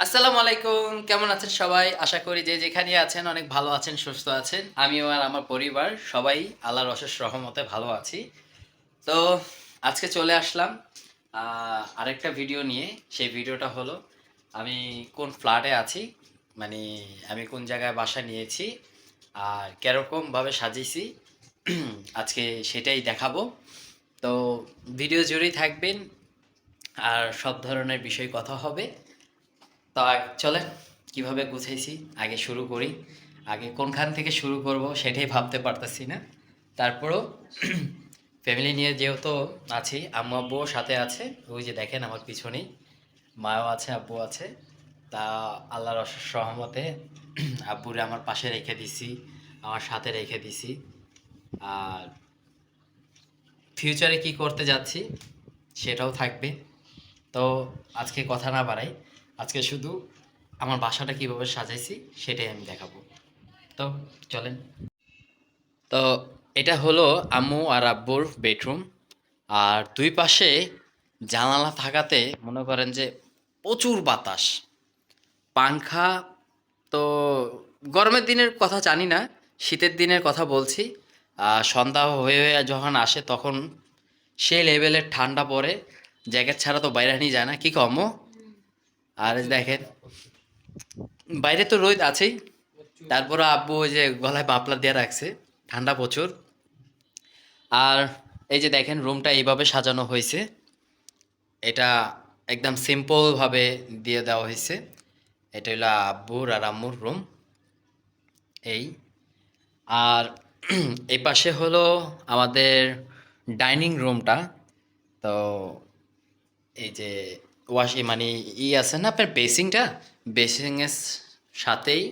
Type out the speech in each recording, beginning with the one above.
আসসালামু আলাইকুম, কেমন আছেন সবাই? আশা করি যে যেখানে আছেন অনেক ভালো আছেন, সুস্থ আছেন। আমিও আর আমার পরিবার সবাই আল্লাহর অশেষ রহমতে ভালো আছি। তো আজকে চলে আসলাম আরেকটা ভিডিও নিয়ে। সেই ভিডিওটা হলো, আমি কোন ফ্ল্যাটে আছি মানে আমি কোন জায়গায় বাসা নিয়েছি, আর কীরকমভাবে সাজিয়েছি, আজকে সেটাই দেখাবো। তো ভিডিও জুড়েই থাকবেন, আর সব ধরনের বিষয় কথা হবে। তো চলেন কীভাবে গুছাইছি, আগে শুরু করি। আগে কোনখান থেকে শুরু করব সেটাই ভাবতে পারতেছি না। তারপরও ফ্যামিলি নিয়ে যেহেতু আছি, আম্মু আব্বুও সাথে আছে, ওই যে দেখেন আমার পিছনেই মাও আছে, আব্বু আছে। তা আল্লাহর সহমতে আব্বুরে আমার পাশে রেখে দিছি, আমার সাথে রেখে দিছি। আর ফিউচারে কি করতে যাচ্ছি, সেটাও থাকবে। তো আজকে কথা না বাড়াই। আজকে শুধু আমার বাসাটা কীভাবে সাজাইছি সেটাই আমি দেখাবো। তো চলেন। তো এটা হলো আম্মু আর আব্বুর বেডরুম। আর দুই পাশে জানালা থাকাতে মনে করেন যে প্রচুর বাতাস। পাংখা তো গরমের দিনের কথা জানি না, শীতের দিনের কথা বলছি। সন্ধ্যা হয়ে হয়ে যখন আসে তখন সেই লেভেলের ঠান্ডা পড়ে, জ্যাকেট ছাড়া তো বাইরে নিয়ে যায় না। কি কম আর দেখেন, বাইরে তো রোদ আছেই। তারপরে আব্বু ওই যে গলায় মাপলা দিয়ে রাখছে, ঠান্ডা প্রচুর। আর এই যে দেখেন রুমটা এইভাবে সাজানো হয়েছে। এটা একদম সিম্পলভাবে দিয়ে দেওয়া হয়েছে। এটা হলো আব্বুর আর আম্মুর রুম এই। আর এই পাশে হলো আমাদের ডাইনিং রুমটা তো এই যে ওয়াশ মানে ই আছে না, আপনার বেসিংটা বেসিংয়ের সাথেই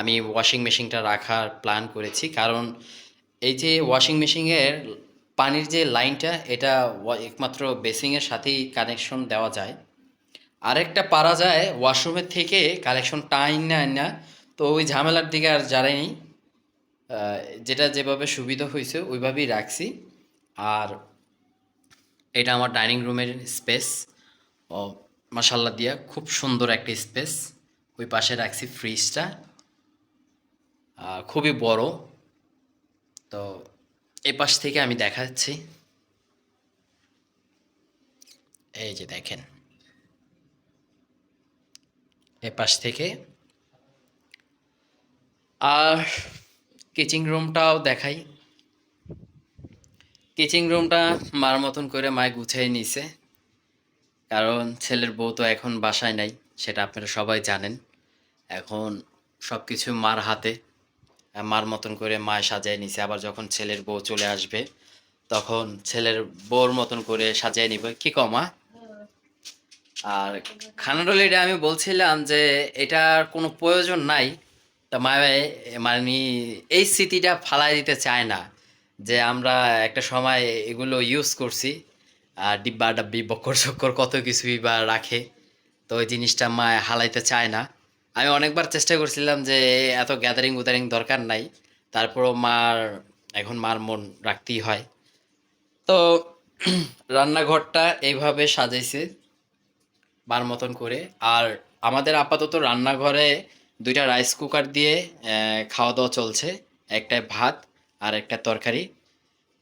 আমি ওয়াশিং মেশিনটা রাখার প্ল্যান করেছি। কারণ এই যে ওয়াশিং মেশিনের পানির যে লাইনটা এটা একমাত্র বেসিংয়ের সাথেই কানেকশন দেওয়া যায়। আরেকটা পারা যায় ওয়াশরুমের থেকে কালেকশন টাইন না না। তো ওই ঝামেলার দিকে আর যারাই যেটা যেভাবে সুবিধা হয়েছে, ওইভাবেই রাখছি। আর এটা আমার ডাইনিং রুমের স্পেস ও মাসাল্লা দিয়া খুব সুন্দর একটা স্পেস। ওই পাশে রাখছি ফ্রিজটা। খুবই বড়। তো এই পাশ থেকে আমি দেখাচ্ছি। এই যে দেখেন। এ পাশ থেকে। আর কিচিং রুমটাও দেখাই। কিচিং রুমটা মার মতন করে মায় গুছিয়ে নিছে। কারণ ছেলের বউ তো এখন বাসায় নাই, সেটা আপনারা সবাই জানেন। এখন সব কিছু মার হাতে মার মতন করে মায় সাজিয়ে নিছে। আবার যখন ছেলের বউ চলে আসবে, তখন ছেলের বউর মতন করে সাজিয়ে নিবে। কি কমা আর খানাডল এটা আমি বলছিলাম যে এটার কোনো প্রয়োজন নাই। তা মায়ে মানে এই স্মৃতিটা ফালাই দিতে চায় না। যে আমরা একটা সময় এগুলো ইউজ করছি। ডিব্বা ডাব্বি বক্কর চক্কর কত কিছুই বা রাখে। তো ওই জিনিসটা মা হালাইতে চায় না। আমি অনেকবার চেষ্টা করছিলাম যে এত গ্যাদারিং উদারিং দরকার নাই। তারপরও মার, এখন মার মন রাখতেই হয়। তো রান্নাঘরটা এইভাবে সাজাইছে বার মতন করে। আর আমাদের আপাতত রান্নাঘরে দুইটা রাইস কুকার দিয়ে খাওয়া দাওয়া চলছে। একটা ভাত আর একটা তরকারি।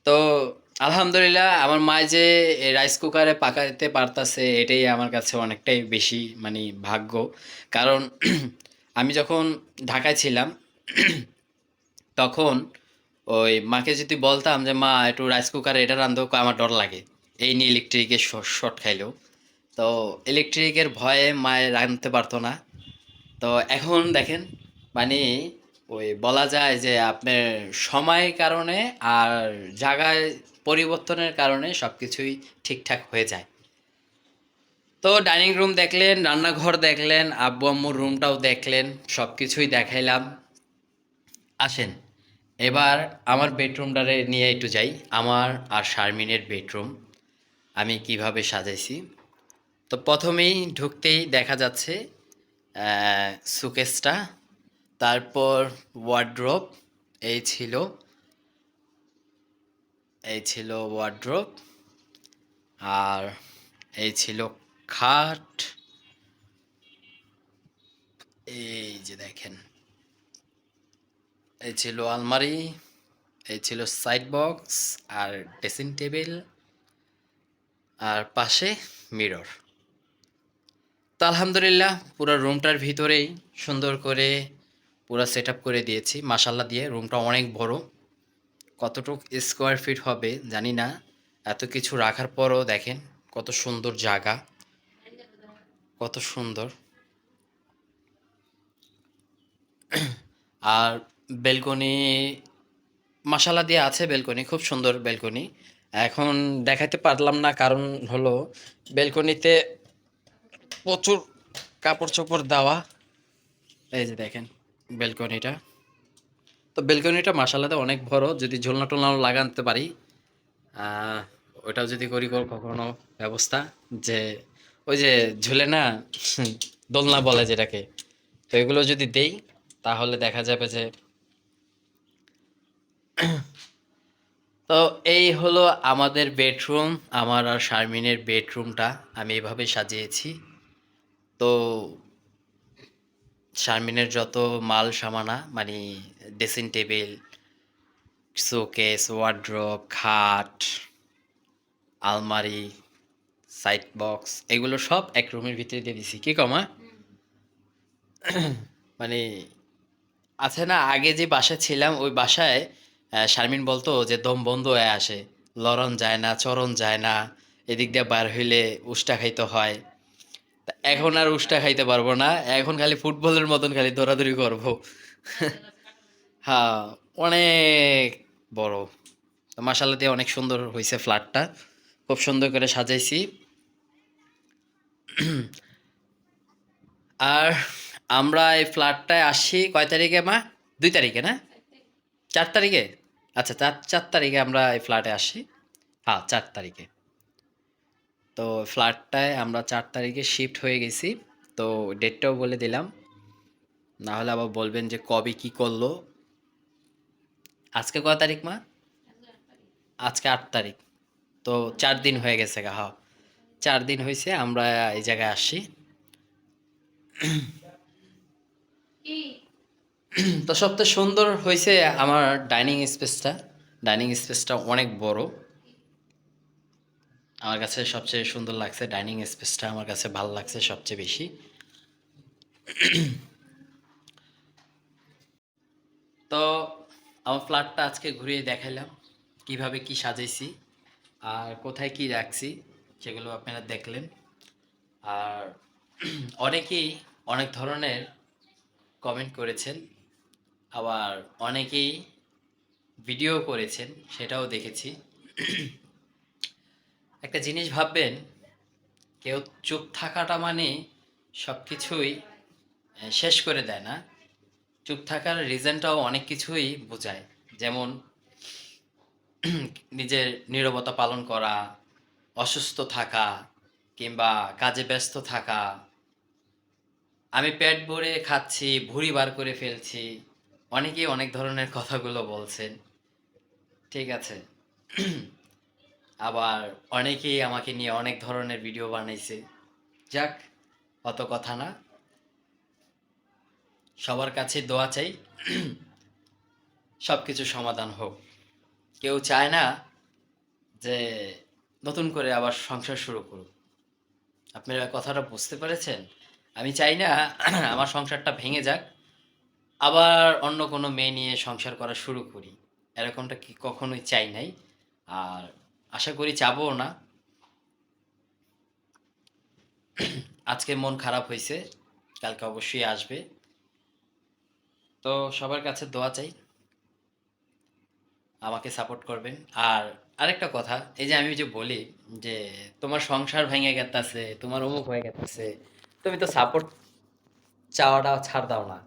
তো আলহামদুলিল্লাহ, আমার মা যে রাইস কুকারে পাকাতে পারতাছে, এটাই আমার কাছে অনেকটাই বেশি মানে ভাগ্য। কারণ আমি যখন ঢাকায় ছিলাম, তখন ওই মাকে যদি বলতাম যে, মা, একটু রাইস কুকারে এটা রান্ধো আমার ডর লাগে। এই নিয়ে ইলেকট্রিকের শর্ট খাইলেও তো ইলেকট্রিকের ভয়ে মায়ে রাঁধতে পারতো না। তো এখন দেখেন মানে ওই বলা যায় যে আপনার সময়ের কারণে আর জায়গায় পরিবর্তনের কারণে সব কিছুই ঠিকঠাক হয়ে যায়। তো ডাইনিং রুম দেখলেন, রান্নাঘর দেখলেন, আব্বু আম্মুর রুমটাও দেখলেন সব কিছুই দেখাইলাম। আসেন, এবার আমার বেডরুমটারে নিয়ে একটু যাই। আমার আর শারমিনের বেডরুম, আমি কীভাবে সাজাইছি। তো প্রথমেই ঢুকতেই দেখা যাচ্ছে সুকেসটা তারপর ওয়ার্ড্রপ এই ছিল। এই ছিল ওয়ার্ড্রপ আর এই ছিল খাট। এই যে দেখেন, এই ছিল আলমারি, এই ছিল সাইড বক্স আর ড্রেসিং টেবিল আর পাশে মিরর তো আলহামদুলিল্লাহ, পুরো রুমটার ভিতরেই সুন্দর করে পুরো সেট করে দিয়েছি। মাসাল্লা দিয়ে রুমটা অনেক বড়। কতটুক স্কোয়ার ফিট হবে জানি না। এত কিছু রাখার পরও দেখেন কত সুন্দর জায়গা। কত সুন্দর। আর বেলকনি মাসালা দিয়ে আছে বেলকনি খুব সুন্দর বেলকনি এখন দেখাতে পারলাম না কারণ হলো বেলকনিতে প্রচুর কাপড় চোপড় দেওয়া। এই যে দেখেন। বেলকনিটা তো বেলকনিটা মাসালাতে অনেক বড়, যদি ঝোলনা টোলনাও লাগাতে পারি। ওটাও যদি করি কখনো ব্যবস্থা যে ওই যে ঝুলে না দোলনা বলে যেটাকে, তো এগুলো যদি দেই, তাহলে দেখা যাবে যে তো এই হলো আমাদের বেডরুম, আমার আর শারমিনের বেডরুমটা, আমি এভাবে সাজিয়েছি। তো শারমিনের যত মাল সামানা মানে ড্রেসিং টেবিল শোকেস ওয়ার্ড্রপ খাট আলমারি সাইড বক্স এগুলো সব এক রুমের ভিতরে দিয়ে দিছি। কি কমা মানে আছে না আগে যে বাসায় ছিলাম ওই বাসায় শারমিন বলতো যে দম বন্ধ হয়ে আসে। লরণ যায় না চরণ যায় না এদিক দিয়ে বার হইলে উষ্টা খাইতে হয়। এখন আর উষ্টা খাইতে পারব না, এখন খালি ফুটবলের মতন খালি দৌড়াদৌড়ি করব। হ্যাঁ অনেক বড়। মাসাল্লা দিয়ে অনেক সুন্দর হয়েছে ফ্ল্যাটটা খুব সুন্দর করে সাজাইছি। আর আমরা এই ফ্ল্যাটটায় আসি কয় তারিখে, মা? দুই তারিখে, না? চার তারিখে? আচ্ছা চার চার তারিখে আমরা এই ফ্ল্যাটে আসি। হ্যাঁ চার তারিখে। তো ফ্ল্যাটটায় আমরা চার তারিখে শিফট হয়ে গেছি। তো ডেটটাও বলে দিলাম। না হলে আবার বলবেন যে কবে কি করল। আজকে কয় তারিখ মা? আজকে আট তারিখ। তো চার দিন হয়ে গেছে গা হ্যাঁ। চার দিন হয়েছে আমরা এই জায়গায় আসি তো সবচেয়ে সুন্দর হয়েছে আমার ডাইনিং স্পেসটা ডাইনিং স্পেসটা অনেক বড়। আমার কাছে সবচেয়ে সুন্দর লাগছে ডাইনিং স্পেসটা আমার কাছে ভালো লাগছে সবচেয়ে বেশি। তো আমার ফ্ল্যাটটা আজকে ঘুরিয়ে দেখাইলাম, কীভাবে কি সাজাইছি আর কোথায় কি রাখছি সেগুলো আপনারা দেখলেন। আর অনেকেই অনেক ধরনের কমেন্ট করেছেন, আবার অনেকেই ভিডিও করেছেন, সেটাও দেখেছি। একটা জিনিস ভাববেন, কেউ চুপ থাকাটা মানে সব কিছুই শেষ করে দেয় না। চুপ থাকার রিজনটাও অনেক কিছুই বোঝায়। যেমন, নিজের নীরবতা পালন করা, অসুস্থ থাকা, কিংবা কাজে ব্যস্ত থাকা। আমি পেট ভরে খাচ্ছি, ভুঁড়ি বার করে ফেলছি, অনেকেই অনেক ধরনের কথাগুলো বলছেন। ঠিক আছে। আবার অনেকেই আমাকে নিয়ে অনেক ধরনের ভিডিও বানাইছে। যাক, অত কথা না। সবার কাছে দোয়া চাই সব কিছু সমাধান হোক। কেউ চায় না যে নতুন করে আবার সংসার শুরু করুক। আপনারা কথাটা বুঝতে পেরেছেন? আমি চাই না আমার সংসারটা ভেঙে যাক, আবার অন্য কোনো মেয়ে নিয়ে সংসার করা শুরু করি। এরকমটা কি কখনোই চাই নাই। আর আশা করি চাবও না। আজকে মন খারাপ হয়েছে, কালকে অবশ্যই আসবে। তো সবার কাছে দোয়া চাই, আমাকে সাপোর্ট করবেন। আর আরেকটা কথা, এই যে আমি যে বলি যে তোমার সংসার ভেঙে গেছে তোমার অমুক হয়ে গেছে তুমি তো সাপোর্ট চাওয়াটা ছাড় দাও না।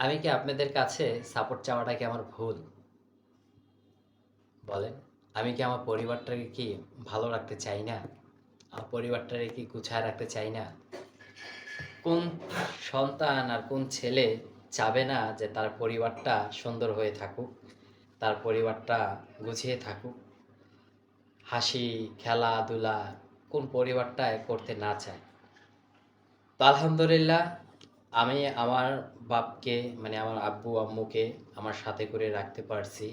আমি কি আপনাদের কাছে সাপোর্ট চাওয়াটা কি আমার ভুল? বলেন, আমি কি আমার পরিবারটাকে কি ভালো রাখতে চাই না? আমার পরিবারটাকে কি গুছায় রাখতে চাই না? কোন সন্তান আর কোন ছেলে চাবে না যে তার পরিবারটা সুন্দর হয়ে থাকুক, তার পরিবারটা গুছিয়ে থাকুক? হাসি, খেলাধুলা কোন পরিবারটায় করতে না চায়? তো আলহামদুলিল্লাহ, আমি আমার বাপকে মানে আমার আব্বু, আম্মুকে আমার সাথে করে রাখতে পারছি।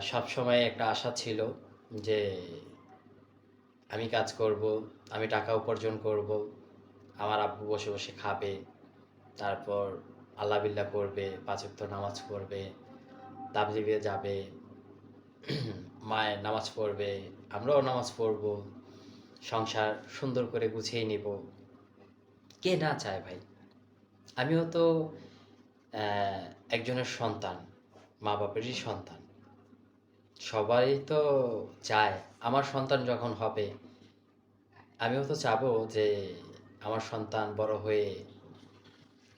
সব সময় একটা আশা ছিল যে আমি কাজ করব, আমি টাকা উপার্জন করব, আমার আব্বু বসে বসে খাবে, তারপর আল্লাহ বিল্লাহ করবে পাঁচক্ত নামাজ পড়বে, তাবলিগে যাবে মায়ের নামাজ পড়বে, আমরাও নামাজ পড়ব, সংসার সুন্দর করে গুছিয়ে নিব। কে না চায় ভাই? আমিও তো একজনের সন্তান মা বাপেরই সন্তান। সবাই তো চায়। আমার সন্তান যখন হবে, আমিও তো চাবো যে আমার সন্তান বড় হয়ে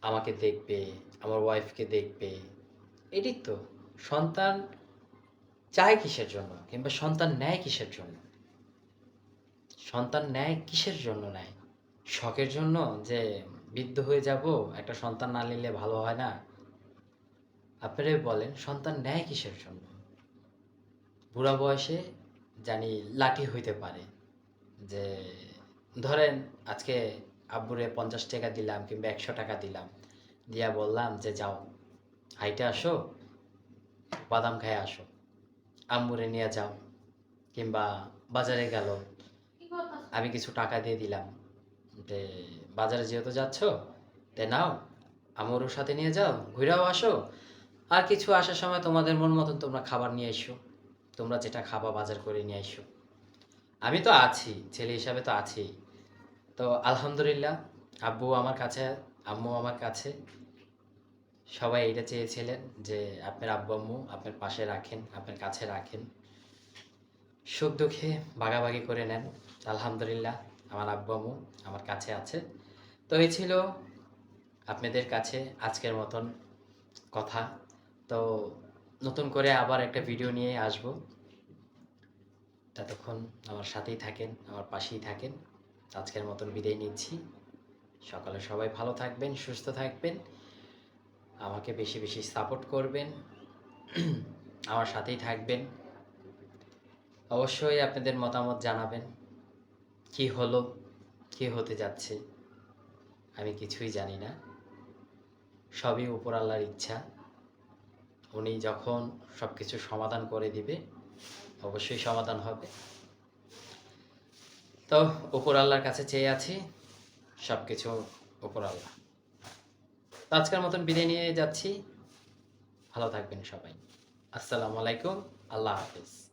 আমাকে দেখবে, আমার ওয়াইফকে দেখবে। এটি তো। সন্তান চায় কিসের জন্য? কিংবা সন্তান নেয় কিসের জন্য? সন্তান নেয় কিসের জন্য নেয়? শখের জন্য যে বৃদ্ধ হয়ে যাব, একটা সন্তান না নিলে ভালো হয় না? আপনারাই বলেন, সন্তান নেয় কিসের জন্য? বুড়া বয়সে জানি লাঠি হইতে পারে। যে ধরেন আজকে আব্বুরে পঞ্চাশ টাকা দিলাম কিংবা একশো টাকা দিলাম, দিয়া বললাম যে যাও, হাইটে আসো, বাদাম খায় আসো, আম্মুরে নিয়ে যাও, কিংবা বাজারে গেল, আমি কিছু টাকা দিয়ে দিলাম যে বাজারে যেহেতু যাচ্ছ, তে নাও আমুরও সাথে নিয়ে যাও, ঘুরেও আসো, আর কিছু আসার সময় তোমাদের মন মতন তোমরা খাবার নিয়ে এসো। তোমরা যেটা খাবা বাজার করে নিয়ে এসো আমি তো আছি, ছেলে হিসাবে তো আছি। তো আলহামদুলিল্লাহ, আব্বু আমার কাছে, আম্মু আমার কাছে। সবাই এটা চেয়েছিলেন যে আপনার আব্বু, আম্মু আপনার পাশে রাখেন, আপনার কাছে রাখেন। সুখ দুঃখে ভাগাভাগি করে নেন। আলহামদুলিল্লাহ, আমার আব্বু, আম্মু আমার কাছে আছে। তো এই ছিল আপনাদের কাছে আজকের মতন কথা। তো নতুন করে আবার একটা ভিডিও নিয়ে আসব। ততক্ষণ আমার সাথেই থাকেন, আমার পাশেই থাকেন। আজকের মতন বিদায় নিচ্ছি। সকালে সবাই ভালো থাকবেন, সুস্থ থাকবেন। আমাকে বেশি বেশি সাপোর্ট করবেন। আমার সাথেই থাকবেন। অবশ্যই আপনাদের মতামত জানাবেন। কি হলো, কি হতে যাচ্ছে, আমি কিছুই জানি না। সবই উপর আল্লাহর ইচ্ছা। উনি যখন সব কিছু সমাধান করে দিবে, অবশ্যই সমাধান হবে। তো উপর আল্লাহর কাছে চেয়ে আছি সব কিছু উপর আল্লাহ। তো আজকের মতন বিদায় নিয়ে যাচ্ছি। ভালো থাকবেন সবাই। আসসালামু আলাইকুম। আল্লাহ হাফিজ।